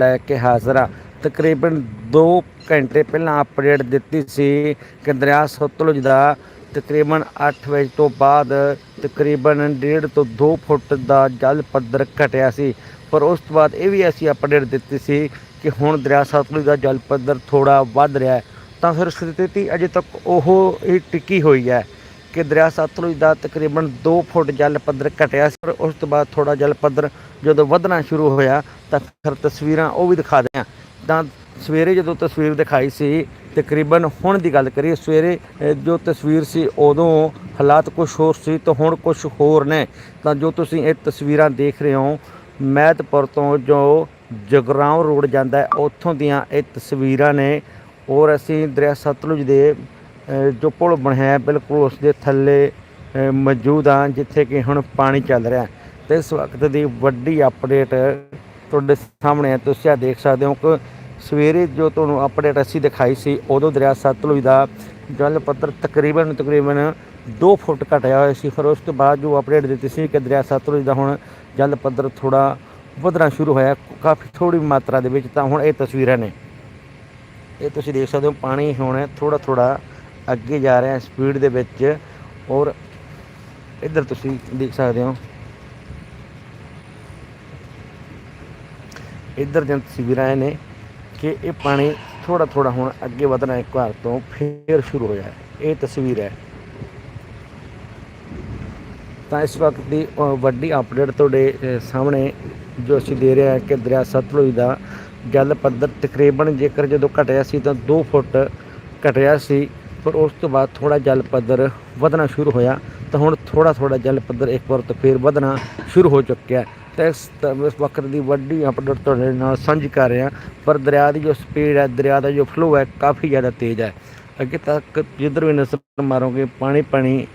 ਲੈ ਕੇ ਹਾਜ਼ਰ ਆ। ਤਕਰੀਬਨ 2 ਘੰਟੇ ਪਹਿਲਾਂ ਅਪਡੇਟ ਦਿੱਤੀ ਸੀ ਕਿ ਦਰਿਆ ਸਤਲੁਜ ਦਾ ਤਕਰੀਬਨ 8 ਵਜੇ ਤੋਂ ਬਾਅਦ ਤਕਰੀਬਨ 1.5 ਤੋਂ 2 ਫੁੱਟ ਦਾ ਜਲ ਪੱਧਰ ਘਟਿਆ ਸੀ। ਪਰ ਉਸ ਤੋਂ ਬਾਅਦ ਇਹ ਵੀ ਅਸੀਂ ਅਪਡੇਟ ਦਿੱਤੀ ਸੀ ਕਿ ਹੁਣ ਦਰਿਆ ਸਤਲੁਜ ਦਾ ਜਲ ਪੱਧਰ ਥੋੜਾ ਵੱਧ ਰਿਹਾ ਤਾਂ ਫਿਰ ਸਥਿਤੀ ਅਜੇ ਤੱਕ ਉਹ ਹੀ ਟਿਕੀ ਹੋਈ ਹੈ। ਕਿ ਦਰਿਆ ਸਤਲੁਜ ਦਾ ਤਕਰੀਬਨ 2 ਫੁੱਟ ਜਲ ਪੱਧਰ ਘਟਿਆ ਸੀ, ਪਰ ਉਸ ਤੋਂ ਬਾਅਦ ਥੋੜਾ ਜਲ ਪੱਧਰ ਜਦੋਂ ਵਧਣਾ ਸ਼ੁਰੂ ਹੋਇਆ ਤਾਂ ਫਿਰ ਤਸਵੀਰਾਂ ਉਹ ਵੀ ਦਿਖਾ ਦਿਆਂ। ਤਾਂ ਸਵੇਰੇ ਜਦੋਂ ਤਸਵੀਰ ਦਿਖਾਈ ਸੀ, ਤਕਰੀਬਨ ਹੁਣ ਦੀ ਗੱਲ ਕਰੀਏ, ਸਵੇਰੇ ਜੋ ਤਸਵੀਰ ਸੀ ਉਦੋਂ ਹਾਲਾਤ ਕੁਝ ਹੋਰ ਸੀ ਤੇ ਹੁਣ ਕੁਝ ਹੋਰ ਨੇ। ਤਾਂ ਜੋ ਤੁਸੀਂ ਇਹ ਤਸਵੀਰਾਂ ਦੇਖ ਰਹੇ ਹੋ ਮਹਿਤਪੁਰ ਤੋਂ ਜੋ ਜਗਰਾਉਂ ਰੋਡ ਜਾਂਦਾ ਹੈ, ਉੱਥੋਂ ਦੀਆਂ ਇਹ ਤਸਵੀਰਾਂ ਨੇ। ਔਰ ਅਸੀਂ ਦਰਿਆ ਸਤਲੁਜ ਦੇ ਜੋ ਪੁਲ ਬਣਿਆ ਬਿਲਕੁਲ ਉਸ ਦੇ ਥੱਲੇ ਮੌਜੂਦ ਹਾਂ, ਜਿੱਥੇ ਕਿ ਹੁਣ ਪਾਣੀ ਚੱਲ ਰਿਹਾ ਹੈ। ਤੇ ਇਸ ਵਕਤ ਦੀ ਵੱਡੀ ਅਪਡੇਟ ਤੁਹਾਡੇ ਸਾਹਮਣੇ ਹੈ। ਤੁਸੀਂ ਆ ਦੇਖ ਸਕਦੇ ਹੋ ਕਿ ਸਵੇਰੇ ਜੋ ਤੁਹਾਨੂੰ ਅਪਡੇਟ ਅਸੀਂ ਦਿਖਾਈ ਸੀ, ਉਦੋਂ ਦਰਿਆ ਸਤਲੁਜ ਦਾ ਜਲ ਪੱਧਰ ਤਕਰੀਬਨ ਤਕਰੀਬਨ 2 ਫੁੱਟ ਘਟਿਆ ਹੋਇਆ ਸੀ। ਫਿਰ ਉਸ ਤੋਂ ਬਾਅਦ ਜੋ ਅਪਡੇਟ ਦਿੱਤੀ ਸੀ ਕਿ ਦਰਿਆ ਸਤਲੁਜ ਦਾ ਹੁਣ ਜਲ ਪੱਧਰ ਥੋੜਾ ਵਧਣਾ ਸ਼ੁਰੂ ਹੋਇਆ, ਕਾਫੀ ਥੋੜੀ ਮਾਤਰਾ ਦੇ ਵਿੱਚ। ਤਾਂ ਹੁਣ ਇਹ ਤਸਵੀਰਾਂ ਨੇ। ਇਹ ਤੁਸੀਂ ਦੇਖ ਸਕਦੇ ਹੋ, ਪਾਣੀ ਹੁਣ ਥੋੜਾ ਥੋੜਾ ਅੱਗੇ ਜਾ ਰਿਹਾ ਸਪੀਡ ਦੇ ਵਿੱਚ ਔਰ ਇੱਧਰ ਤੁਸੀਂ ਦੇਖ ਸਕਦੇ ਹੋ। ਇੱਧਰ ਦੀਆਂ ਤਸਵੀਰਾਂ ਇਹ ਨੇ ਕਿ ਇਹ ਪਾਣੀ ਥੋੜਾ ਥੋੜਾ ਹੁਣ ਅੱਗੇ ਵਧਣਾ ਇੱਕ ਵਾਰ ਤੋਂ ਫੇਰ ਸ਼ੁਰੂ ਹੋਇਆ ਹੈ ਇਹ ਤਸਵੀਰ ਹੈ। ਤਾਂ ਇਸ ਵਕਤ ਦੀ ਵੱਡੀ ਅਪਡੇਟ ਤੁਹਾਡੇ ਸਾਹਮਣੇ ਜੋ ਅਸੀਂ ਦੇ ਰਹੇ ਹਾਂ ਕਿ ਦਰਿਆ ਸਤਲੁਜ ਦਾ ਜਲ ਪੱਧਰ ਤਕਰੀਬਨ ਜੇਕਰ ਜਦੋਂ ਘਟਿਆ ਸੀ ਤਾਂ 2 ਫੁੱਟ ਘਟਿਆ ਸੀ। ਪਰ ਉਸ ਤੋਂ ਬਾਅਦ ਥੋੜਾ ਜਲ ਪੱਧਰ ਵਧਣਾ ਸ਼ੁਰੂ ਹੋਇਆ, ਤਾਂ ਹੁਣ ਥੋੜਾ ਥੋੜਾ ਜਲ ਪੱਧਰ ਇੱਕ ਵਾਰ ਤੋਂ ਫੇਰ ਵਧਣਾ ਸ਼ੁਰੂ ਹੋ ਚੁੱਕਿਆ ਤਾਂ ਇਸ ਤ- ਇਸ ਵਕਤ ਦੀ ਵੱਡੀ ਅਪਡੇਟ ਤੁਹਾਡੇ ਨਾਲ ਸਾਂਝੀ ਕਰ ਰਿਹਾ, ਪਰ ਦਰਿਆ ਦੀ ਜੋ ਸਪੀਡ ਹੈ, ਦਰਿਆ ਦਾ ਜੋ ਫਲੋ ਹੈ, ਕਾਫੀ ਜ਼ਿਆਦਾ ਤੇਜ਼ ਹੈ। ਅੱਗੇ ਤੱਕ ਜਿੱਧਰ ਵੀ ਨਜ਼ਰ ਮਾਰੋਗੇ, ਪਾਣੀ ਪਾਣੀ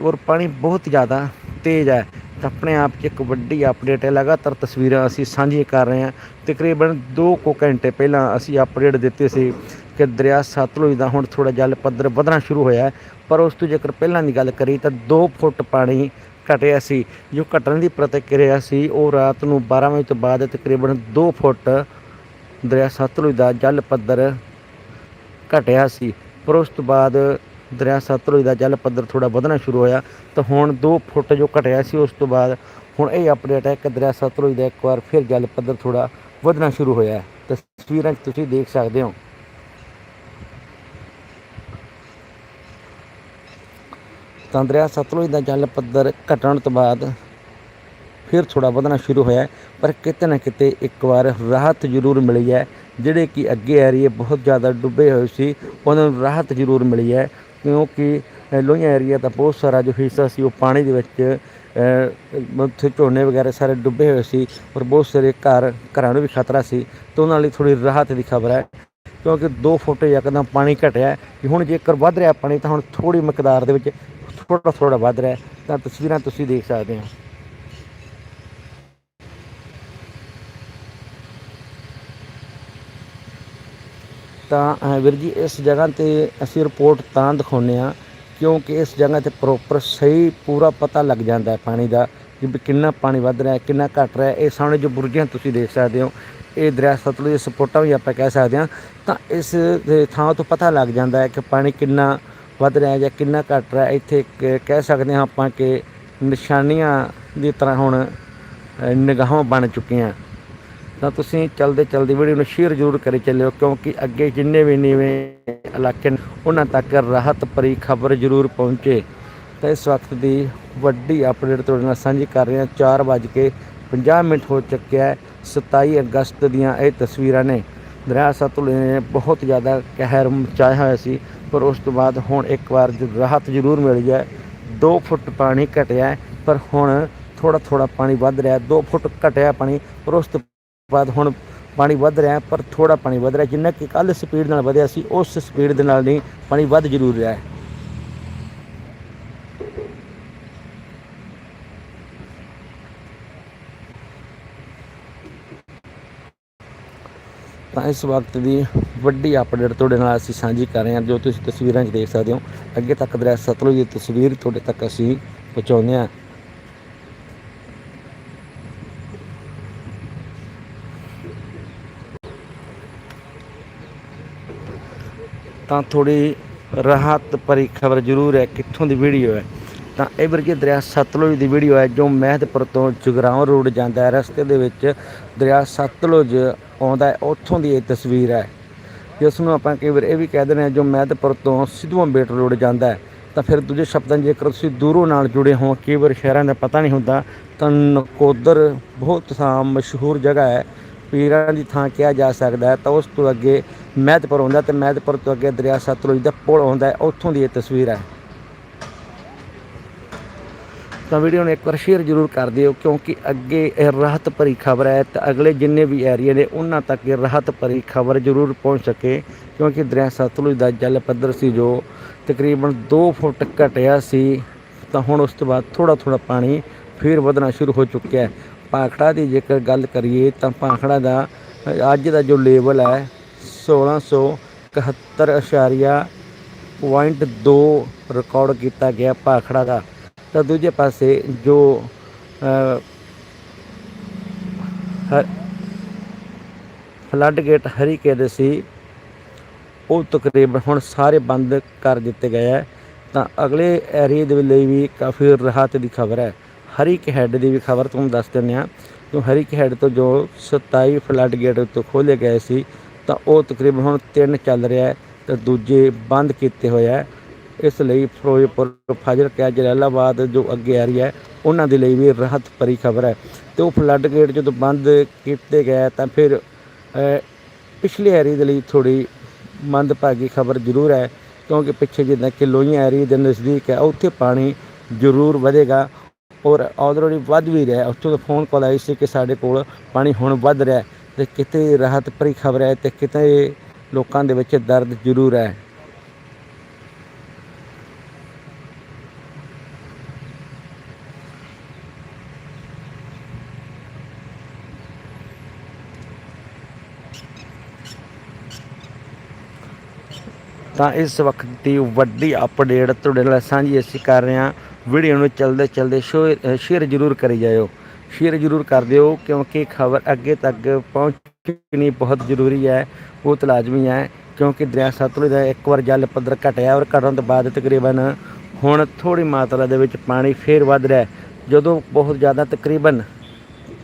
ਔਰ ਪਾਣੀ ਬਹੁਤ ਜ਼ਿਆਦਾ ਤੇਜ਼ ਹੈ। ਤਾਂ ਆਪਣੇ ਆਪ 'ਚ ਇੱਕ ਵੱਡੀ ਅਪਡੇਟ ਹੈ। ਲਗਾਤਾਰ ਤਸਵੀਰਾਂ ਅਸੀਂ ਸਾਂਝੀਆਂ ਕਰ ਰਹੇ ਹਾਂ। ਤਕਰੀਬਨ 2 ਕੁ ਘੰਟੇ ਪਹਿਲਾਂ ਅਸੀਂ ਅਪਡੇਟ ਦਿੱਤੀ ਸੀ ਕਿ ਦਰਿਆ ਸਤਲੁਜ ਦਾ ਹੁਣ ਥੋੜਾ ਜਲ ਪੱਧਰ ਵਧਣਾ ਸ਼ੁਰੂ ਹੋਇਆ ਪਰ ਉਸ ਤੋਂ ਜੇਕਰ ਪਹਿਲਾਂ ਦੀ ਗੱਲ ਕਰੀ ਤਾਂ 2 ਫੁੱਟ ਪਾਣੀ ਘਟਿਆ ਸੀ। ਜੋ ਘਟਣ ਦੀ ਪ੍ਰਤੀਕਿਰਿਆ ਸੀ, ਉਹ ਰਾਤ ਨੂੰ 12 ਵਜੇ ਤੋਂ ਬਾਅਦ ਤਕਰੀਬਨ 2 ਫੁੱਟ ਦਰਿਆ ਸਤਲੁਜ ਦਾ ਜਲ ਪੱਧਰ ਘਟਿਆ ਸੀ। ਪਰ ਉਸ ਤੋਂ ਬਾਅਦ ਦਰਿਆ ਸਤਲੁਜ ਦਾ ਜਲ ਪੱਧਰ ਥੋੜਾ ਵਧਣਾ ਸ਼ੁਰੂ ਹੋਇਆ। ਤਾਂ ਹੁਣ 2 ਫੁੱਟ ਜੋ ਘਟਿਆ ਸੀ, ਉਸ ਤੋਂ ਬਾਅਦ ਹੁਣ ਇਹ ਅਪਡੇਟ ਹੈ ਕਿ ਦਰਿਆ ਸਤਲੁਜ ਦਾ ਇੱਕ ਵਾਰ ਫਿਰ ਜਲ ਪੱਧਰ ਥੋੜਾ ਵਧਣਾ ਸ਼ੁਰੂ ਹੋਇਆ ਹੈ। ਤਸਵੀਰਾਂ 'ਚ ਤੁਸੀਂ ਦੇਖ ਸਕਦੇ ਹੋ। ਤਾਂ ਦਰਿਆ ਸਤਲੁਜ ਦਾ ਜਲ ਪੱਧਰ ਘਟਣ ਤੋਂ ਬਾਅਦ ਫਿਰ ਥੋੜਾ ਵਧਣਾ ਸ਼ੁਰੂ ਹੋਇਆ ਪਰ ਕਿਤੇ ਨਾ ਕਿਤੇ ਇੱਕ ਵਾਰ ਰਾਹਤ ਜ਼ਰੂਰ ਮਿਲੀ ਹੈ। ਜਿਹੜੇ ਕਿ ਅੱਗੇ ਏਰੀਏ ਬਹੁਤ ਜ਼ਿਆਦਾ ਡੁੱਬੇ ਹੋਏ ਸੀ, ਉਹਨਾਂ ਨੂੰ ਰਾਹਤ ਜ਼ਰੂਰ ਮਿਲੀ ਹੈ, ਕਿਉਂਕਿ ਲੋਹੀਆਂ ਏਰੀਆ ਦਾ ਬਹੁਤ ਸਾਰਾ ਜੋ ਹਿੱਸਾ ਸੀ, ਉਹ ਪਾਣੀ ਦੇ ਵਿੱਚ ਉੱਥੇ ਝੋਨੇ ਵਗੈਰਾ ਸਾਰੇ ਡੁੱਬੇ ਹੋਏ ਸੀ ਔਰ ਬਹੁਤ ਸਾਰੇ ਘਰ, ਘਰਾਂ ਨੂੰ ਵੀ ਖਤਰਾ ਸੀ। ਤਾਂ ਉਹਨਾਂ ਲਈ ਥੋੜੀ ਰਾਹਤ ਦੀ ਖਬਰ ਹੈ, ਕਿਉਂਕਿ 2 ਫੁੱਟ ਯਕਦਮ ਪਾਣੀ ਘਟਿਆ ਕਿ ਹੁਣ ਜੇਕਰ ਵੱਧ ਰਿਹਾ ਪਾਣੀ, ਤਾਂ ਹੁਣ ਥੋੜੀ ਮਕਦਾਰ ਦੇ ਵਿੱਚ ਥੋੜਾ ਥੋੜਾ ਵੱਧ ਰਿਹਾ ਤਾਂ ਤਸਵੀਰਾਂ ਤੁਸੀਂ ਦੇਖ ਸਕਦੇ ਹੋ। ਤਾਂ ਵੀਰ ਜੀ, ਇਸ ਜਗ੍ਹਾ ਤੇ ਅਸੀਂ ਰਿਪੋਰਟ ਤਾਂ ਦਿਖਾਉਂਦੇ ਆ ਕਿਉਂਕਿ ਇਸ ਜਗ੍ਹਾ ਤੇ ਪ੍ਰੋਪਰ ਸਹੀ ਪੂਰਾ ਪਤਾ ਲੱਗ ਜਾਂਦਾ ਹੈ ਪਾਣੀ ਦਾ, ਕਿ ਵੀ ਕਿੰਨਾ ਪਾਣੀ ਵੱਧ ਰਿਹਾ ਕਿੰਨਾ ਘਟ ਰਿਹਾ ਇਹ ਸਾਹਮਣੇ ਜੋ ਬੁਰਜੀਆਂ ਤੁਸੀਂ ਦੇਖ ਸਕਦੇ ਹੋ, ਇਹ ਦਰਿਆ ਸਤਲੁਜ ਦੇ ਸਪੋਟਾਂ ਵੀ ਆਪਾਂ ਕਹਿ ਸਕਦੇ ਹਾਂ। ਤਾਂ ਇਸ ਥਾਂ ਤੋਂ ਪਤਾ ਲੱਗ ਜਾਂਦਾ ਹੈ ਕਿ ਪਾਣੀ ਕਿੰਨਾ ਵੱਧ ਰਿਹਾ ਜਾਂ ਕਿੰਨਾ ਘਟ ਰਿਹਾ, ਇੱਥੇ ਕ- ਕਹਿ ਸਕਦੇ ਹਾਂ ਆਪਾਂ ਕਿ ਨਿਸ਼ਾਨੀਆਂ ਦੀ ਤਰ੍ਹਾਂ ਹੁਣ ਨਿਗਾਹਾਂ ਬਣ ਚੁੱਕੀਆਂ। ਤਾਂ ਤੁਸੀਂ ਚਲਦੇ ਚਲਦੇ ਵੀਡੀਓ ਨੂੰ ਸ਼ੇਅਰ ਜ਼ਰੂਰ ਕਰੀ ਚੱਲਿਓ, ਕਿਉਂਕਿ ਅੱਗੇ ਜਿੰਨੇ ਵੀ ਨੀਵੇਂ ਇਲਾਕੇ ਉਹਨਾਂ ਤੱਕ ਰਾਹਤ ਭਰੀ ਖਬਰ ਜ਼ਰੂਰ ਪਹੁੰਚੇ। ਤਾਂ ਇਸ ਵਕਤ ਦੀ ਵੱਡੀ ਅਪਡੇਟ ਤੁਹਾਡੇ ਨਾਲ ਸਾਂਝੀ ਕਰ ਰਹੇ ਹਾਂ 4:50 ਮਿੰਟ ਹੋ ਚੁੱਕਿਆ ਹੈ 27 ਅਗਸਤ ਦੀਆਂ ਇਹ ਤਸਵੀਰਾਂ ਨੇ। ਦਰਿਆ ਸਤਲੁਜ ਨੇ ਬਹੁਤ ਜ਼ਿਆਦਾ ਕਹਿਰ ਮਚਾਇਆ ਹੋਇਆ ਸੀ ਪਰ ਉਸ ਤੋਂ ਬਾਅਦ ਹੁਣ ਇੱਕ ਵਾਰ ਰਾਹਤ ਜ਼ਰੂਰ ਮਿਲੀ ਹੈ 2 ਫੁੱਟ ਪਾਣੀ ਘਟਿਆ ਪਰ ਹੁਣ ਥੋੜਾ ਥੋੜਾ ਪਾਣੀ ਵੱਧ ਰਿਹਾ 2 ਫੁੱਟ ਘਟਿਆ ਪਾਣੀ, ਪਰ ਉਸ ਤੋਂ ਬਾਅਦ ਹੁਣ ਪਾਣੀ ਵੱਧ ਰਿਹਾ ਪਰ ਥੋੜਾ ਪਾਣੀ ਵੱਧ ਰਿਹਾ ਜਿੰਨਾ ਕਿ ਕੱਲ ਸਪੀਡ ਨਾਲ ਵਧਿਆ ਸੀ, ਉਸ ਸਪੀਡ ਦੇ ਨਾਲ ਨਹੀਂ ਪਾਣੀ ਵੱਧ ਜ਼ਰੂਰ ਰਿਹਾ ਹੈ। ਇਸ ਵਕਤ ਦੀ ਵੱਡੀ ਅਪਡੇਟ ਤੁਹਾਡੇ ਨਾਲ ਅਸੀਂ ਸਾਂਝੀ ਕਰ ਰਹੇ ਹਾਂ, ਜੋ ਤੁਸੀਂ ਤਸਵੀਰਾਂ 'ਚ ਦੇਖ ਸਕਦੇ ਹੋ। ਅੱਗੇ ਤੱਕ ਦਰਿਆ ਸਤਲੁਜ ਦੀ ਤਸਵੀਰ ਤੁਹਾਡੇ ਤੱਕ ਅਸੀਂ ਪਹੁੰਚਾਉਂਦੇ ਹਾਂ। ਤਾਂ ਥੋੜੀ ਰਾਹਤ ਭਰੀ ਖਬਰ ਜ਼ਰੂਰ ਹੈ, ਕਿੱਥੋਂ ਦੀ ਵੀਡੀਓ ਹੈ। ਤਾਂ ਇਹ ਵਰਗੇ ਦਰਿਆ ਸਤਲੁਜ ਦੀ ਵੀਡੀਓ ਹੈ, ਜੋ ਮਹਿਦਪੁਰ ਤੋਂ ਜਗਰਾਉਂ ਰੋਡ ਜਾਂਦਾ ਹੈ। ਰਸਤੇ ਦੇ ਵਿੱਚ ਦਰਿਆ ਸਤਲੁਜ ਆਉਂਦਾ ਉੱਥੋਂ ਦੀ ਇਹ ਤਸਵੀਰ ਹੈ। ਜਿਸ ਨੂੰ ਆਪਾਂ ਕਈ ਵਾਰ ਇਹ ਵੀ ਕਹਿ ਦਿੰਦੇ ਹਾਂ, ਜੋ ਮਹਿਦਪੁਰ ਤੋਂ ਸਿੱਧੂ ਬੇਟ ਰੋਡ ਜਾਂਦਾ ਤਾਂ ਫਿਰ ਦੂਜੇ ਸ਼ਬਦਾਂ ਜੇਕਰ ਤੁਸੀਂ ਦੂਰੋਂ ਨਾਲ ਜੁੜੇ ਹੋ, ਕਈ ਵਾਰ ਸ਼ਹਿਰਾਂ ਦਾ ਪਤਾ ਨਹੀਂ ਹੁੰਦਾ, ਤਾਂ ਨਕੋਦਰ ਬਹੁਤ ਥਾਂ ਮਸ਼ਹੂਰ ਜਗ੍ਹਾ ਹੈ। ਪੀਰਾਂ ਦੀ ਥਾਂ ਕਿਹਾ ਜਾ ਸਕਦਾ ਹੈ, ਤਾਂ ਉਸ ਤੋਂ ਅੱਗੇ ਮਹਿਦਪੁਰ ਆਉਂਦਾ ਤੇ ਮਹਿਦਪੁਰ ਤੋਂ ਅੱਗੇ ਦਰਿਆ ਸਤਲੁਜ ਦਾ ਪੁਲ ਆਉਂਦਾ ਉੱਥੋਂ ਦੀ ਇਹ ਤਸਵੀਰ ਹੈ। ਤਾਂ ਵੀਡੀਓ ਨੂੰ ਇੱਕ ਵਾਰ ਸ਼ੇਅਰ ਜ਼ਰੂਰ ਕਰ ਦਿਓ, ਕਿਉਂਕਿ ਅੱਗੇ ਇਹ ਰਾਹਤ ਭਰੀ ਖਬਰ ਹੈ, ਤਾਂ ਅਗਲੇ ਜਿੰਨੇ ਵੀ ਏਰੀਆ ਨੇ, ਉਹਨਾਂ ਤੱਕ ਇਹ ਰਾਹਤ ਭਰੀ ਖਬਰ ਜ਼ਰੂਰ ਪਹੁੰਚ ਸਕੇ, ਕਿਉਂਕਿ ਦਰਿਆ ਸਤਲੁਜ ਦਾ ਜਲ ਪੱਧਰ ਸੀ ਜੋ ਤਕਰੀਬਨ 2 ਫੁੱਟ ਘਟਿਆ ਸੀ, ਤਾਂ ਹੁਣ ਉਸ ਤੋਂ ਬਾਅਦ ਥੋੜਾ ਥੋੜਾ ਪਾਣੀ ਫਿਰ ਵਧਣਾ ਸ਼ੁਰੂ ਹੋ ਚੁੱਕਿਆ ਹੈ। ਭਾਖੜਾ ਦੀ ਜੇਕਰ ਗੱਲ ਕਰੀਏ, ਤਾਂ ਭਾਖੜਾ ਦਾ ਅੱਜ ਦਾ ਜੋ ਲੈਵਲ ਹੈ 1671.2 ਰਿਕਾਰਡ ਕੀਤਾ ਗਿਆ ਭਾਖੜਾ ਦਾ। ਤਾਂ ਦੂਜੇ ਪਾਸੇ ਜੋ ਫਲੱਡ ਗੇਟ ਹਰੀਕੇ ਦੇ ਸੀ, ਉਹ ਤਕਰੀਬਨ ਹੁਣ ਸਾਰੇ ਬੰਦ ਕਰ ਦਿੱਤੇ ਗਏ ਹੈ ਤਾਂ ਅਗਲੇ ਏਰੀਏ ਦੇ ਲਈ ਵੀ ਕਾਫੀ ਰਾਹਤ ਦੀ ਖਬਰ ਹੈ। ਹਰੀਕ ਹੈਡ ਦੀ ਵੀ ਖਬਰ ਤੁਹਾਨੂੰ ਦੱਸ ਦਿੰਦੇ ਹਾਂ। ਕਿ ਹਰੀਕ ਹੈਡ ਤੋਂ ਜੋ 27 ਫਲੱਡ ਗੇਟ ਉੱਤੇ ਖੋਲੇ ਗਏ ਸੀ, ਤਾਂ ਉਹ ਤਕਰੀਬਨ ਹੁਣ ਤਿੰਨ ਚੱਲ ਰਿਹਾ ਹੈ ਤੇ ਦੂਜੇ ਬੰਦ ਕੀਤੇ ਹੋਏ ਹੈ ਇਸ ਲਈ ਫਿਰੋਜ਼ਪੁਰ ਫਾਜ਼ਿਲਕਾ ਜਲਾਲਾਬਾਦ ਜੋ ਅੱਗੇ ਏਰੀਆ ਹੈ, ਉਹਨਾਂ ਦੇ ਲਈ ਵੀ ਰਾਹਤ ਭਰੀ ਖਬਰ ਹੈ। ਤੇ ਉਹ ਫਲੱਡ ਗੇਟ ਜਦੋਂ ਬੰਦ ਕੀਤੇ ਗਏ ਤਾਂ ਫਿਰ ਪਿਛਲੇ ਏਰੀਏ ਦੇ ਲਈ ਥੋੜੀ ਮੰਦਭਾਗੀ ਖਬਰ ਜ਼ਰੂਰ ਹੈ, ਕਿਉਂਕਿ ਪਿੱਛੇ ਜਿੱਦਾਂ ਕਿ ਲੋਹੀਆਂ ਏਰੀਏ ਦੇ ਨਜ਼ਦੀਕ ਹੈ, ਉੱਥੇ ਪਾਣੀ ਜ਼ਰੂਰ ਵਧੇਗਾ ਔਰ ਆਲਰੇਡੀ ਵੱਧ ਵੀ ਰਿਹਾ ਉੱਥੋਂ ਤੋਂ ਫੋਨ ਕਾਲ ਆਈ ਸੀ ਕਿ ਸਾਡੇ ਕੋਲ ਪਾਣੀ ਹੁਣ ਵੱਧ ਰਿਹਾ ਹੈ ਤੇ ਕਿਤੇ ਰਾਹਤ ਭਰੀ ਖਬਰ ਹੈ ਤੇ ਕਿਤੇ ਲੋਕਾਂ ਦੇ ਵਿੱਚ ਦਰਦ ਜ਼ਰੂਰ ਹੈ। ਤਾਂ ਇਸ ਵਕਤ ਦੀ ਵੱਡੀ ਅਪਡੇਟ ਤੁਹਾਡੇ ਨਾਲ ਸਾਂਝੀ ਅਸੀਂ ਕਰ ਰਹੇ ਹਾਂ। ਵੀਡੀਓ ਨੂੰ ਚਲਦੇ ਚਲਦੇ ਸ਼ੇਅਰ ਜ਼ਰੂਰ ਕਰੀ ਜਾਇਓ। ਸ਼ੇਅਰ ਜ਼ਰੂਰ ਕਰ ਦਿਓ ਕਿਉਂਕਿ ਖਬਰ ਅੱਗੇ ਤੱਕ ਪਹੁੰਚਣੀ ਬਹੁਤ ਜ਼ਰੂਰੀ ਹੈ। ਬਹੁਤ ਲਾਜ਼ਮੀ ਹੈ ਕਿਉਂਕਿ ਦਰਿਆ ਸਤਲੁਜ ਦਾ ਇੱਕ ਵਾਰ ਜਲ ਪੱਧਰ ਘਟਿਆ ਔਰ ਘਟਣ ਤੋਂ ਬਾਅਦ ਤਕਰੀਬਨ ਹੁਣ ਥੋੜੀ ਮਾਤਰਾ ਦੇ ਵਿੱਚ ਪਾਣੀ ਫੇਰ ਵੱਧ ਰਿਹਾ ਜਦੋਂ ਬਹੁਤ ਜ਼ਿਆਦਾ ਤਕਰੀਬਨ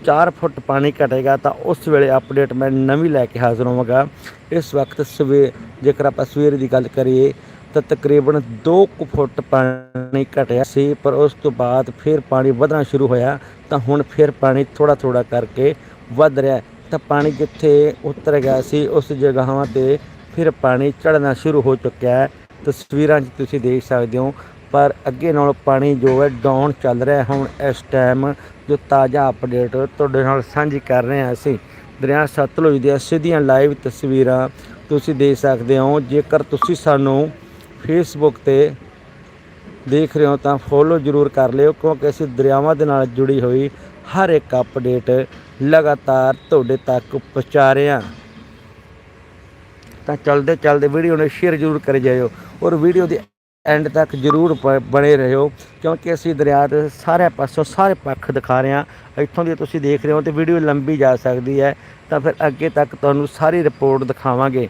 4 ਫੁੱਟ ਪਾਣੀ ਘਟੇਗਾ ਤਾਂ ਉਸ ਵੇਲੇ ਅਪਡੇਟ ਮੈਂ ਨਵੀਂ ਲੈ ਕੇ ਹਾਜ਼ਰ ਹੋਵਾਂਗਾ। ਇਸ ਵਕਤ ਸਵੇ ਜੇਕਰ ਆਪਾਂ ਸਵੇਰ ਦੀ ਗੱਲ ਕਰੀਏ ਤਾਂ ਤਕਰੀਬਨ 2 ਕੁ ਫੁੱਟ ਪਾਣੀ ਘਟਿਆ ਸੀ, ਪਰ ਉਸ ਤੋਂ ਬਾਅਦ ਫਿਰ ਪਾਣੀ ਵਧਣਾ ਸ਼ੁਰੂ ਹੋਇਆ ਤਾਂ ਹੁਣ ਫਿਰ ਪਾਣੀ ਥੋੜਾ ਥੋੜਾ ਕਰਕੇ ਵੱਧ ਰਿਹਾ। ਤਾਂ ਪਾਣੀ ਜਿੱਥੇ ਉਤਰ ਗਿਆ ਸੀ, ਉਸ ਜਗ੍ਹਾਵਾਂ ਤੇ ਫਿਰ ਪਾਣੀ ਚੜ੍ਹਨਾ ਸ਼ੁਰੂ ਹੋ ਚੁੱਕਿਆ ਹੈ। ਤਸਵੀਰਾਂ 'ਚ ਤੁਸੀਂ ਦੇਖ ਸਕਦੇ ਹੋ, ਪਰ ਅੱਗੇ ਨਾਲੋਂ ਪਾਣੀ ਜੋ ਹੈ ਡਾਊਨ ਚੱਲ ਰਿਹਾ ਹੁਣ ਇਸ ਟਾਈਮ ਜੋ ਤਾਜ਼ਾ ਅਪਡੇਟ ਤੁਹਾਡੇ ਨਾਲ ਸਾਂਝੀ ਕਰ ਰਹੇ ਹਾਂ ਅਸੀਂ। ਦਰਿਆ ਸਤਲੁਜ ਦੀਆਂ ਸਿੱਧੀਆਂ ਲਾਈਵ ਤਸਵੀਰਾਂ ਤੁਸੀਂ ਦੇਖ ਸਕਦੇ ਹੋ। ਜੇਕਰ ਤੁਸੀਂ ਸਾਨੂੰ ਫੇਸਬੁੱਕ ਤੇ ਦੇਖ ਰਹੇ ਹੋ ਤਾਂ ਫੋਲੋ ਜ਼ਰੂਰ ਕਰ ਲਿਓ, ਕਿਉਂਕਿ ਅਸੀਂ ਦਰਿਆਵਾਂ ਦੇ ਨਾਲ ਜੁੜੀ ਹੋਈ ਹਰ ਇੱਕ ਅਪਡੇਟ ਲਗਾਤਾਰ ਤੁਹਾਡੇ ਤੱਕ ਪਹੁੰਚਾ ਰਹੇ ਹਾਂ। ਤਾਂ ਚਲਦੇ ਚਲਦੇ ਵੀਡੀਓ ਨੂੰ ਸ਼ੇਅਰ ਜ਼ਰੂਰ ਕਰ ਜਾਇਓ ਔਰ ਵੀਡੀਓ ਦੀ ਐਂਡ ਤੱਕ ਜ਼ਰੂਰ ਬ- ਬਣੇ ਰਹੋ, ਕਿਉਂਕਿ ਅਸੀਂ ਦਰਿਆ ਦੇ ਸਾਰੇ ਪਾਸੋਂ ਸਾਰੇ ਪੱਖ ਦਿਖਾ ਰਹੇ ਹਾਂ। ਇੱਥੋਂ ਦੀ ਤੁਸੀਂ ਦੇਖ ਰਹੇ ਹੋ ਤੇ ਵੀਡੀਓ ਲੰਬੀ ਜਾ ਸਕਦੀ ਹੈ, ਤਾਂ ਫਿਰ ਅੱਗੇ ਤੱਕ ਤੁਹਾਨੂੰ ਸਾਰੀ ਰਿਪੋਰਟ ਦਿਖਾਵਾਂਗੇ।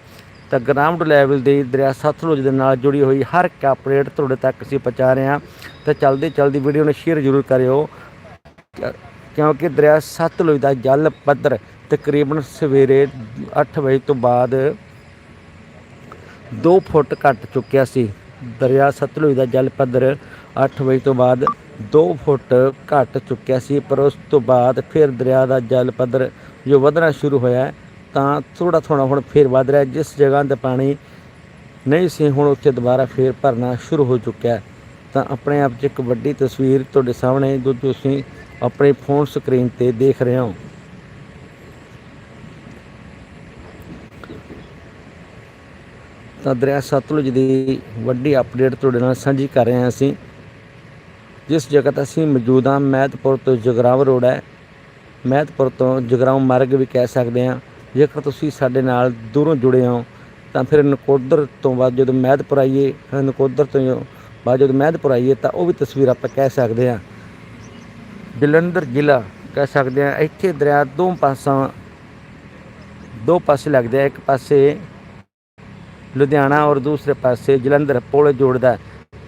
ਤਾਂ ਗਰਾਊਂਡ ਲੈਵਲ ਦੇ ਦਰਿਆ ਸਤਲੁਜ ਦੇ ਨਾਲ ਜੁੜੀ ਹੋਈ ਹਰ ਇੱਕ ਅਪਡੇਟ ਤੁਹਾਡੇ ਤੱਕ ਅਸੀਂ ਪਹੁੰਚਾ ਰਹੇ ਹਾਂ। ਤਾਂ ਚਲਦੇ ਚਲਦੀ ਵੀਡੀਓ ਨੂੰ ਸ਼ੇਅਰ ਜ਼ਰੂਰ ਕਰਿਓ। ਕਿਉਂਕਿ ਦਰਿਆ ਸਤਲੁਜ ਦਾ ਜਲ ਪੱਧਰ ਤਕਰੀਬਨ ਸਵੇਰੇ 8 ਵਜੇ ਤੋਂ ਬਾਅਦ 2 ਫੁੱਟ ਘਟ ਚੁੱਕਿਆ ਸੀ। ਦਰਿਆ ਸਤਲੁਜ ਦਾ ਜਲ ਪੱਧਰ 8 ਵਜੇ ਤੋਂ ਬਾਅਦ 2 ਫੁੱਟ ਘਟ ਚੁੱਕਿਆ ਸੀ, ਪਰ ਉਸ ਤੋਂ ਬਾਅਦ ਫਿਰ ਦਰਿਆ ਦਾ ਜਲ ਪੱਧਰ ਜੋ ਵਧਣਾ ਸ਼ੁਰੂ ਹੋਇਆ ਤਾਂ ਥੋੜਾ ਥੋੜਾ ਹੁਣ ਫਿਰ ਵਧ ਰਿਹਾ ਜਿਸ ਜਗ੍ਹਾ ਤੇ ਪਾਣੀ ਨਹੀਂ ਸੀ, ਹੁਣ ਉੱਥੇ ਦੁਬਾਰਾ ਫੇਰ ਭਰਨਾ ਸ਼ੁਰੂ ਹੋ ਚੁੱਕਿਆ ਤਾਂ ਆਪਣੇ ਆਪ 'ਚ ਇੱਕ ਵੱਡੀ ਤਸਵੀਰ ਤੁਹਾਡੇ ਸਾਹਮਣੇ, ਜੋ ਤੁਸੀਂ ਆਪਣੇ ਫੋਨ ਸਕਰੀਨ ਤੇ ਦੇਖ ਰਹੇ ਹੋ। ਤਾਂ ਦਰਿਆ ਸਤਲੁਜ ਦੀ ਵੱਡੀ ਅਪਡੇਟ ਤੁਹਾਡੇ ਨਾਲ ਸਾਂਝੀ ਕਰ ਰਹੇ ਹਾਂ ਅਸੀਂ। ਜਿਸ ਜਗ੍ਹਾ ਤੇ ਅਸੀਂ ਮੌਜੂਦ ਹਾਂ, ਮਹਿਤਪੁਰ ਤੋਂ ਜਗਰਾਵ ਰੋਡ ਹੈ। ਮਹਿਤਪੁਰ ਤੋਂ ਜਗਰਾਉਂ ਮਾਰਗ ਵੀ ਕਹਿ ਸਕਦੇ ਹਾਂ। ਜੇਕਰ ਤੁਸੀਂ ਸਾਡੇ ਨਾਲ ਦੂਰੋਂ ਜੁੜੇ ਹੋ, ਤਾਂ ਫਿਰ ਨਕੋਦਰ ਤੋਂ ਬਾਅਦ ਜਦੋਂ ਮਹਿਤਪੁਰ ਆਈਏ ਨਕੋਦਰ ਤੋਂ ਬਾਅਦ ਜਦੋਂ ਮਹਿਤਪੁਰ ਆਈਏ, ਤਾਂ ਉਹ ਵੀ ਤਸਵੀਰ ਆਪਾਂ ਕਹਿ ਸਕਦੇ ਹਾਂ। ਜਲੰਧਰ ਜ਼ਿਲ੍ਹਾ ਕਹਿ ਸਕਦੇ ਹਾਂ। ਇੱਥੇ ਦਰਿਆ ਦੋ ਪਾਸਾਂ, ਦੋ ਪਾਸੇ ਲੱਗਦੇ ਆ। ਇੱਕ ਪਾਸੇ ਲੁਧਿਆਣਾ ਔਰ ਦੂਸਰੇ ਪਾਸੇ ਜਲੰਧਰ ਪੁਲ ਜੋੜਦਾ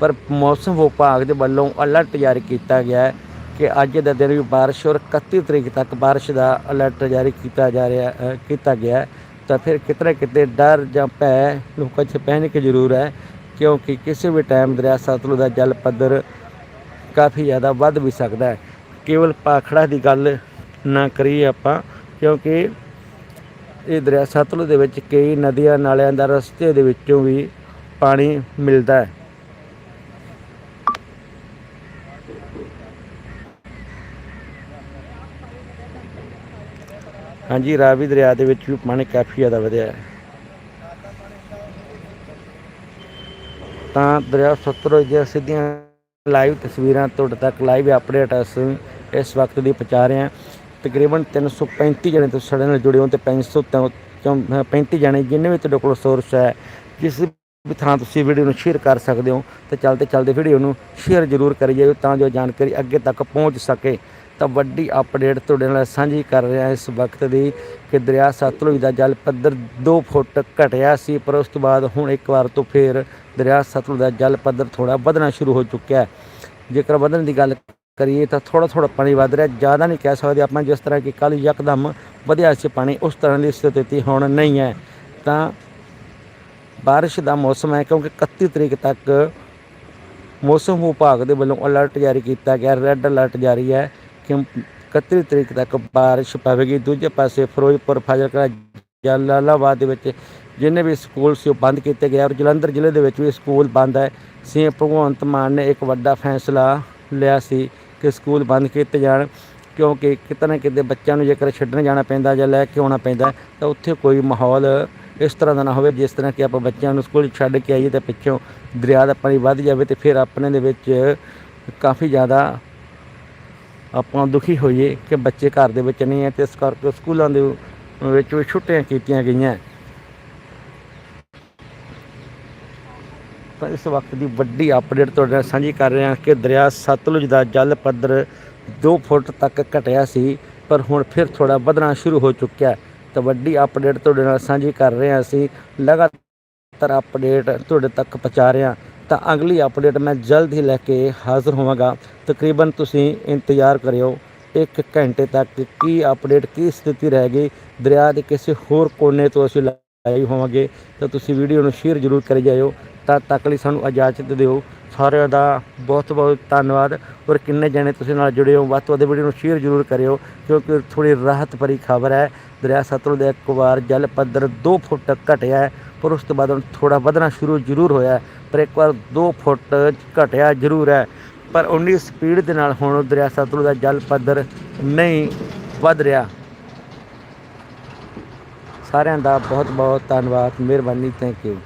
ਪਰ ਮੌਸਮ ਵਿਭਾਗ ਦੇ ਵੱਲੋਂ ਅਲਰਟ ਜਾਰੀ ਕੀਤਾ ਗਿਆ ਹੈ ਕਿ ਅੱਜ ਦਾ ਦਿਨ ਵੀ ਬਾਰਿਸ਼ ਔਰ 31 ਤਰੀਕ ਤੱਕ ਬਾਰਿਸ਼ ਦਾ ਅਲਰਟ ਜਾਰੀ ਕੀਤਾ ਜਾ ਰਿਹਾ ਕੀਤਾ ਗਿਆ ਤਾਂ ਫਿਰ ਕਿਤੇ ਨਾ ਕਿਤੇ ਡਰ ਜਾਂ ਭੈ ਲੋਕਾਂ 'ਚ ਪਹਿਨ ਕੇ ਜ਼ਰੂਰ ਹੈ, ਕਿਉਂਕਿ ਕਿਸੇ ਵੀ ਟਾਈਮ ਦਰਿਆ ਸਤਲੁਜ ਦਾ ਜਲ ਪੱਧਰ ਕਾਫੀ ਜ਼ਿਆਦਾ ਵੱਧ ਵੀ ਸਕਦਾ ਹੈ। ਕੇਵਲ ਪਾਖੜਾ ਦੀ ਗੱਲ ਨਾ ਕਰੀਏ ਆਪਾਂ, ਕਿਉਂਕਿ ਇਹ ਦਰਿਆ ਸਤਲੁਜ ਦੇ ਵਿੱਚ ਕਈ ਨਦੀਆਂ ਨਾਲਿਆਂ ਦਾ ਰਸਤੇ ਦੇ ਵਿੱਚੋਂ ਵੀ ਪਾਣੀ ਮਿਲਦਾ ਹੈ। ਹਾਂਜੀ, ਰਾਵੀ ਦਰਿਆ ਦੇ ਵਿੱਚ ਵੀ ਪਾਣੀ ਕਾਫੀ ਜ਼ਿਆਦਾ ਵਧਿਆ ਹੈ। ਤਾਂ ਦਰਿਆ ਸਤਲੁਜ ਦੀਆਂ ਸਿੱਧੀਆਂ ਲਾਈਵ ਤਸਵੀਰਾਂ ਤੁਹਾਡੇ ਤੱਕ ਲਾਈਵ ਅਪਡੇਟ ਅਸੀਂ ਇਸ ਵਕਤ ਦੀ ਪਹੁੰਚਾ ਰਹੇ ਹਾਂ। ਤਕਰੀਬਨ 335 ਜਣੇ ਤੋਂ ਸਾਡੇ ਨਾਲ ਜੁੜੇ ਹੋ ਤੇ 500 ਤੋਂ ਤੋਂ 35 ਜਣੇ ਜਿੰਨੇ ਵੀ ਤੁਹਾਡੇ ਕੋਲ ਸੋਰਸ ਹੈ, ਜਿਸ ਵੀ ਥਾਂ ਤੁਸੀਂ ਵੀਡੀਓ ਨੂੰ ਸ਼ੇਅਰ ਕਰ ਸਕਦੇ ਹੋ, ਤੇ ਚਲਦੇ ਚਲਦੇ ਵੀਡੀਓ ਨੂੰ ਸ਼ੇਅਰ ਜ਼ਰੂਰ ਕਰੀ ਜਾਇਓ ਤਾਂ ਜੋ ਜਾਣਕਾਰੀ ਅੱਗੇ ਤੱਕ ਪਹੁੰਚ ਸਕੇ। ਤਾਂ ਵੱਡੀ ਅਪਡੇਟ ਤੁਹਾਡੇ ਨਾਲ ਸਾਂਝੀ ਕਰ ਰਿਹਾ ਇਸ ਵਕਤ ਦੀ ਕਿ ਦਰਿਆ ਸਤਲੁਜ ਦਾ ਜਲ ਪੱਧਰ 2 ਫੁੱਟ ਘਟਿਆ ਸੀ, ਪਰ ਉਸ ਤੋਂ ਬਾਅਦ ਹੁਣ ਇੱਕ ਵਾਰ ਤੋਂ ਫੇਰ ਦਰਿਆ ਸਤਲੁਜ ਦਾ ਜਲ ਪੱਧਰ ਥੋੜਾ ਵਧਣਾ ਸ਼ੁਰੂ ਹੋ ਚੁੱਕਿਆ ਹੈ। ਜੇਕਰ ਵਧਣ ਦੀ ਗੱਲ ਕਰੀਏ ਤਾਂ ਥੋੜਾ ਥੋੜਾ ਪਾਣੀ ਵੱਧ ਰਿਹਾ, ਜ਼ਿਆਦਾ ਨਹੀਂ ਕਹਿ ਸਕਦੇ ਆਪਾਂ ਜਿਸ ਤਰ੍ਹਾਂ ਕਿ ਕੱਲ ਯਕਦਮ ਵਧਿਆ ਸੀ ਪਾਣੀ, ਉਸ ਤਰ੍ਹਾਂ ਦੀ ਸਥਿਤੀ ਹੁਣ ਨਹੀਂ ਹੈ। ਤਾਂ ਬਾਰਿਸ਼ ਦਾ ਮੌਸਮ ਹੈ ਕਿਉਂਕਿ 31 ਤਰੀਕ ਤੱਕ ਮੌਸਮ ਵਿਭਾਗ ਦੇ ਵੱਲੋਂ ਅਲਰਟ ਜਾਰੀ ਕੀਤਾ ਗਿਆ, ਰੈੱਡ ਅਲਰਟ ਜਾਰੀ ਹੈ ਕਿ 31 ਤਰੀਕ ਤੱਕ ਬਾਰਿਸ਼ ਪਵੇਗੀ। ਦੂਜੇ ਪਾਸੇ ਫਿਰੋਜ਼ਪੁਰ, ਫਾਜ਼ਿਲਕਾ, ਜਲਾਲਾਬਾਦ ਦੇ ਵਿੱਚ ਜਿੰਨੇ ਵੀ ਸਕੂਲ ਸੀ ਉਹ ਬੰਦ ਕੀਤੇ ਗਏ ਔਰ ਜਲੰਧਰ ਜ਼ਿਲ੍ਹੇ ਦੇ ਵਿੱਚ ਵੀ ਸਕੂਲ ਬੰਦ ਹੈ। ਸੀ ਭਗਵੰਤ ਮਾਨ ਨੇ ਇੱਕ ਵੱਡਾ ਫੈਸਲਾ ਲਿਆ ਸੀ ਕਿ ਸਕੂਲ ਬੰਦ ਕੀਤੇ ਜਾਣ, ਕਿਉਂਕਿ ਕਿਤੇ ਨਾ ਕਿਤੇ ਬੱਚਿਆਂ ਨੂੰ ਜੇਕਰ ਛੱਡਣ ਜਾਣਾ ਪੈਂਦਾ ਜਾਂ ਲੈ ਕੇ ਆਉਣਾ ਪੈਂਦਾ, ਤਾਂ ਉੱਥੇ ਕੋਈ ਮਾਹੌਲ ਇਸ ਤਰ੍ਹਾਂ ਦਾ ਨਾ ਹੋਵੇ, ਜਿਸ ਤਰ੍ਹਾਂ ਕਿ ਆਪਾਂ ਬੱਚਿਆਂ ਨੂੰ ਸਕੂਲ ਛੱਡ ਕੇ ਆਈਏ ਤਾਂ ਪਿੱਛੋਂ ਦਰਿਆ ਦਾ ਪਾਣੀ ਵੱਧ ਜਾਵੇ ਤੇ ਫਿਰ ਆਪਣੇ ਦੇ ਵਿੱਚ ਕਾਫੀ ਜ਼ਿਆਦਾ ਆਪਾਂ ਦੁਖੀ ਹੋਈਏ ਕਿ ਬੱਚੇ ਘਰ ਦੇ ਵਿੱਚ ਨਹੀਂ ਹੈ, ਤੇ ਇਸ ਕਰਕੇ ਸਕੂਲਾਂ ਦੇ ਵਿੱਚ ਵੀ ਛੁੱਟੀਆਂ ਕੀਤੀਆਂ ਗਈਆਂ। ਤਾਂ ਇਸ ਵਕਤ ਦੀ ਵੱਡੀ ਅਪਡੇਟ ਤੁਹਾਡੇ ਨਾਲ ਸਾਂਝੀ ਕਰ ਰਹੇ ਹਾਂ ਕਿ ਦਰਿਆ ਸਤਲੁਜ ਦਾ ਜਲ ਪੱਧਰ 2 ਫੁੱਟ ਤੱਕ ਘਟਿਆ ਸੀ, ਪਰ ਹੁਣ ਫਿਰ ਥੋੜਾ ਵਧਣਾ ਸ਼ੁਰੂ ਹੋ ਚੁੱਕਿਆ ਹੈ। ਤਾਂ ਵੱਡੀ ਅਪਡੇਟ ਤੁਹਾਡੇ ਨਾਲ ਸਾਂਝੀ ਕਰ ਰਹੇ ਹਾਂ ਅਸੀਂ। ਲਗਾਤਾਰ ਅਪਡੇਟ ਤੁਹਾਡੇ ਤੱਕ ਪਹੁੰਚਾ ਰਹੇ ਹਾਂ। ਤਾਂ ਅਗਲੀ ਅਪਡੇਟ ਮੈਂ ਜਲਦ ਹੀ ਲੈ ਕੇ ਹਾਜ਼ਰ ਹੋਵਾਂਗਾ। ਤਕਰੀਬਨ ਤੁਸੀਂ ਇੰਤਜ਼ਾਰ ਕਰਿਓ ਇੱਕ ਘੰਟੇ ਤੱਕ ਕੀ ਅਪਡੇਟ ਕੀ ਸਥਿਤੀ ਰਹਿ ਗਈ। ਦਰਿਆ ਦੇ ਕਿਸੇ ਹੋਰ ਕੋਨੇ ਤੋਂ ਅਸੀਂ ਲਾਈਵ ਹੋਵਾਂਗੇ। ਤਾਂ ਤੁਸੀਂ ਵੀਡੀਓ ਨੂੰ ਸ਼ੇਅਰ ਜ਼ਰੂਰ ਕਰੀ ਜਾਇਓ। ਤਦ ਤੱਕ ਲਈ ਸਾਨੂੰ ਇਜਾਜ਼ਤ ਦਿਓ। ਸਾਰਿਆਂ ਦਾ ਬਹੁਤ ਬਹੁਤ ਧੰਨਵਾਦ। ਔਰ ਕਿੰਨੇ ਜਣੇ ਤੁਸੀਂ ਨਾਲ ਜੁੜੇ ਹੋ, ਵੱਧ ਤੋਂ ਵੱਧ ਵੀਡੀਓ ਨੂੰ ਸ਼ੇਅਰ ਜ਼ਰੂਰ ਕਰਿਓ, ਕਿਉਂਕਿ ਥੋੜੀ ਰਾਹਤ ਭਰੀ ਖਬਰ ਹੈ। ਦਰਿਆ ਸਤਲੁਜ ਦਾ ਇੱਕ ਵਾਰ ਜਲ ਪੱਧਰ 2 ਫੁੱਟ ਘਟਿਆ ਹੈ, ਪਰ ਉਸ ਤੋਂ ਬਾਅਦ ਹੁਣ ਥੋੜਾ ਵਧਣਾ ਸ਼ੁਰੂ ਜ਼ਰੂਰ ਹੋਇਆ ਪਰ ਇੱਕ ਵਾਰ 2 ਫੁੱਟ ਘਟਿਆ ਜ਼ਰੂਰ ਹੈ। ਪਰ ਉਨੀ ਸਪੀਡ ਦੇ ਨਾਲ ਹੁਣ ਦਰਿਆ ਸਤਲੁਜ ਦਾ ਜਲ ਪੱਧਰ ਨਹੀਂ ਵੱਧ ਰਿਹਾ। ਸਾਰਿਆਂ ਦਾ ਬਹੁਤ ਬਹੁਤ ਧੰਨਵਾਦ। ਮਿਹਰਬਾਨੀ ਥੈਂਕ ਯੂ